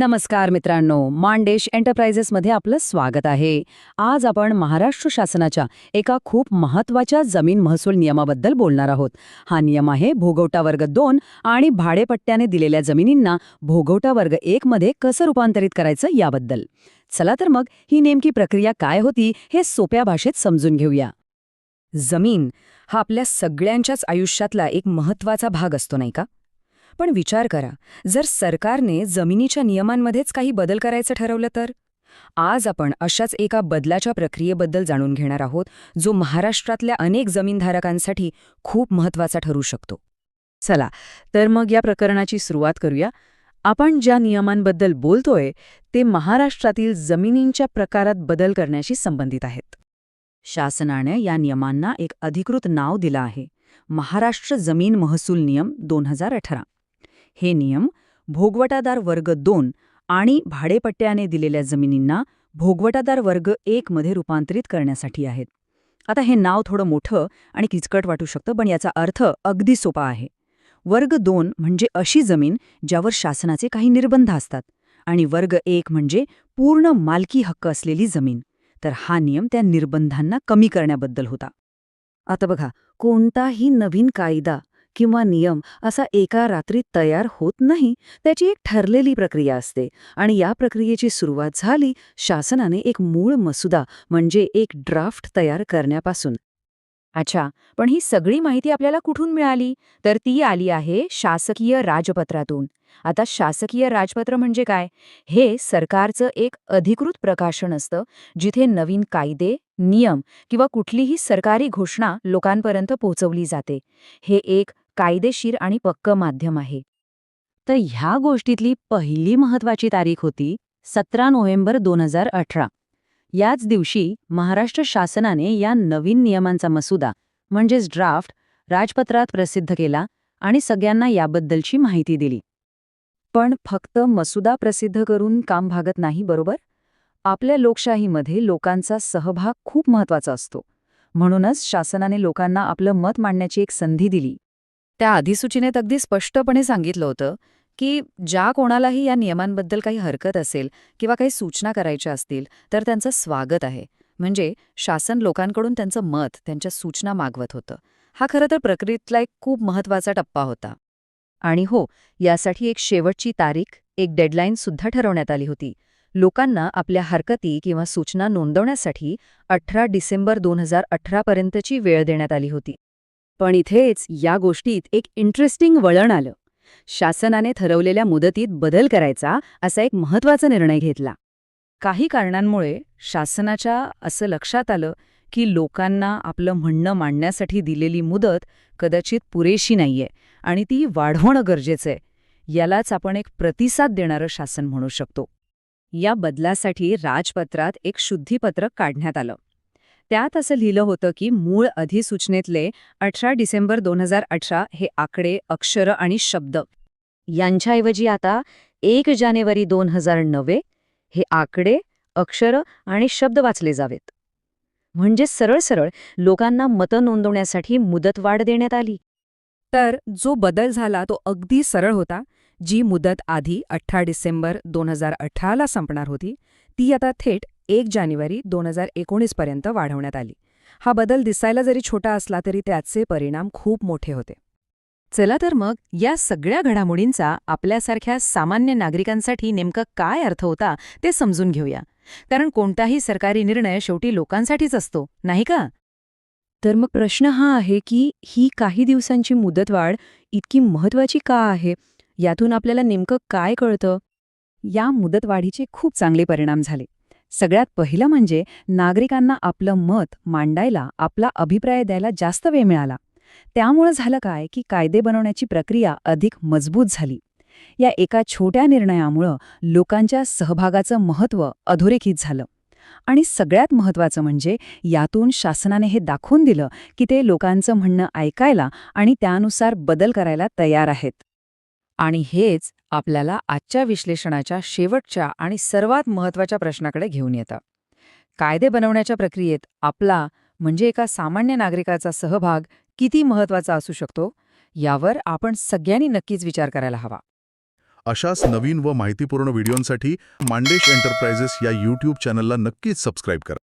नमस्कार मित्रांनो मांडेश एंटरप्राइजेसमध्ये आपलं स्वागत आहे. आज आपण महाराष्ट्र शासनाच्या एका खूप महत्त्वाच्या जमीन महसूल नियमाबद्दल बोलणार आहोत. हा नियम आहे भोगवटा वर्ग दोन आणि भाडेपट्ट्याने दिलेल्या जमिनींना भोगवटा वर्ग एक मध्ये कसं रूपांतरित करायचं याबद्दल. चला तर मग ही नेमकी प्रक्रिया काय होती हे सोप्या भाषेत समजून घेऊया. जमीन हा आपल्या सगळ्यांच्याच आयुष्यातला एक महत्त्वाचा भाग असतो नाही का? पण विचार करा जर सरकारने जमिनीच्या नियमांमध्येच काही बदल करायचं ठरवलं तर? आज आपण अशाच एका बदलाच्या प्रक्रियेबद्दल जाणून घेणार आहोत जो महाराष्ट्रातल्या अनेक जमीनधारकांसाठी खूप महत्त्वाचा ठरू शकतो. चला तर मग या प्रकरणाची सुरुवात करूया. आपण ज्या नियमांबद्दल बोलतोय ते महाराष्ट्रातील जमिनींच्या प्रकारात बदल करण्याशी संबंधित आहेत. शासनाने या नियमांना एक अधिकृत नाव दिलं आहे. महाराष्ट्र जमीन महसूल नियम दोन हजार अठरा. हे नियम भोगवटादार वर्ग दोन आणि भाडेपट्ट्याने दिलेल्या जमिनींना भोगवटादार वर्ग एक मध्ये रूपांतरित करण्यासाठी आहेत. आता हे नाव थोडं मोठं आणि किचकट वाटू शकतं पण याचा अर्थ अगदी सोपा आहे. वर्ग दोन म्हणजे अशी जमीन ज्यावर शासनाचे काही निर्बंध असतात आणि वर्ग एक म्हणजे पूर्ण मालकी हक्क असलेली जमीन. तर हा नियम त्या निर्बंधांना कमी करण्याबद्दल होता. आता बघा कोणताही नवीन कायदा किंवा नियम असा एका रात्रीत तयार होत नाही त्याची एक ठरलेली प्रक्रिया असते. आणि या प्रक्रियेची सुरुवात झाली शासनाने एक मूळ मसुदा म्हणजे एक ड्राफ्ट तयार करण्यापासून. अच्छा पण ही सगळी माहिती आपल्याला कुठून मिळाली? तर ती आली आहे शासकीय राजपत्रातून. आता शासकीय राजपत्र म्हणजे काय? हे सरकारचं एक अधिकृत प्रकाशन असतं जिथे नवीन कायदे नियम किंवा कुठलीही सरकारी घोषणा लोकांपर्यंत पोहोचवली जाते. हे एक कायदेशीर आणि पक्क माध्यम आहे. तर ह्या गोष्टीतली पहिली महत्वाची तारीख होती सतरा नोव्हेंबर दोन हजार अठरा. याच दिवशी महाराष्ट्र शासनाने या नवीन नियमांचा मसुदा म्हणजेच ड्राफ्ट राजपत्रात प्रसिद्ध केला आणि सगळ्यांना याबद्दलची माहिती दिली. पण फक्त मसुदा प्रसिद्ध करून काम भागत नाही बरोबर? आपल्या लोकशाहीमध्ये लोकांचा सहभाग खूप महत्त्वाचा असतो. म्हणूनच शासनाने लोकांना आपलं मत मांडण्याची एक संधी दिली. त्या अधिसूचनेत अगदी स्पष्टपणे सांगितलं होतं की ज्या कोणालाही या नियमांबद्दल काही हरकत असेल किंवा काही सूचना करायच्या असतील तर त्यांचं स्वागत आहे. म्हणजे शासन लोकांकडून त्यांचं मत त्यांच्या सूचना मागवत होतं. हा खरं तर प्रक्रियेतला एक खूप महत्त्वाचा टप्पा होता. आणि हो यासाठी एक शेवटची तारीख एक डेडलाईन सुद्धा ठरवण्यात आली होती. लोकांना आपल्या हरकती किंवा सूचना नोंदवण्यासाठी अठरा डिसेंबर दोन हजार अठरापर्यंतची वेळ देण्यात आली होती. पण इथेच या गोष्टीत एक इंटरेस्टिंग वळण आलं. शासनाने ठरवलेल्या मुदतीत बदल करायचा असा एक महत्त्वाचा निर्णय घेतला. काही कारणांमुळे शासनाच्या असं लक्षात आलं की लोकांना आपलं म्हणणं मांडण्यासाठी दिलेली मुदत कदाचित पुरेशी नाहीये आणि ती वाढवणं गरजेचं आहे यालाच आपण एक प्रतिसाद देणारं शासन म्हणू शकतो. या बदलासाठी राजपत्रात एक शुद्धीपत्रक काढण्यात आलं. त्यात असं लिहिलं होतं की मूळ अधिसूचनेतले अठरा डिसेंबर दोन हजार अठरा हे आकडे अक्षरं आणि शब्द. यांच्याऐवजी आता एक जानेवारी दोन हजार नवे हे आकडे अक्षरं आणि शब्द वाचले जावेत. म्हणजे सरळ सरळ लोकांना मतं नोंदवण्यासाठी मुदतवाढ देण्यात आली. तर जो बदल झाला तो अगदी सरळ होता. जी मुदत आधी अठरा डिसेंबर दोन हजार अठराला संपणार होती ती आता थेट एक जानेवारी दोन हजार एकोणीसपर्यंत वाढवण्यात आली. हा बदल दिसायला जरी छोटा असला तरी त्याचे परिणाम खूप मोठे होते. चला तर मग या सगळ्या घडामोडींचा आपल्यासारख्या सामान्य नागरिकांसाठी नेमका काय अर्थ होता ते समजून घेऊया. कारण कोणताही सरकारी निर्णय शेवटी लोकांसाठीच असतो नाही का? तर मग प्रश्न हा आहे की ही काही दिवसांची मुदतवाढ इतकी महत्वाची का आहे? यातून आपल्याला नेमकं काय कळतं? या मुदतवाढीचे खूप चांगले परिणाम झाले. सगळ्यात पहिलं म्हणजे नागरिकांना आपलं मत मांडायला आपला अभिप्राय द्यायला जास्त वेळ मिळाला. त्यामुळं झालं काय की कायदे बनवण्याची प्रक्रिया अधिक मजबूत झाली. या एका छोट्या निर्णयामुळं लोकांच्या सहभागाचं महत्त्व अधोरेखित झालं. आणि सगळ्यात महत्त्वाचं म्हणजे यातून शासनाने हे दाखवून दिलं की ते लोकांचं म्हणणं ऐकायला आणि त्यानुसार बदल करायला तयार आहेत. आणि हेच आपल्याला आजच्या विश्लेषणाच्या शेवटच्या आणि सर्वात महत्त्वाच्या प्रश्नाकडे घेऊन येतं. कायदे बनवण्याच्या प्रक्रियेत आपला म्हणजे एका सामान्य नागरिकाचा सहभाग किती महत्त्वाचा असू शकतो? यावर आपण सगळ्यांनी नक्कीच विचार करायला हवा. अशाच नवीन व माहितीपूर्ण व्हिडिओंसाठी मांडेश एंटरप्राइजेस या यूट्यूब चॅनलला नक्कीच सबस्क्राईब करा.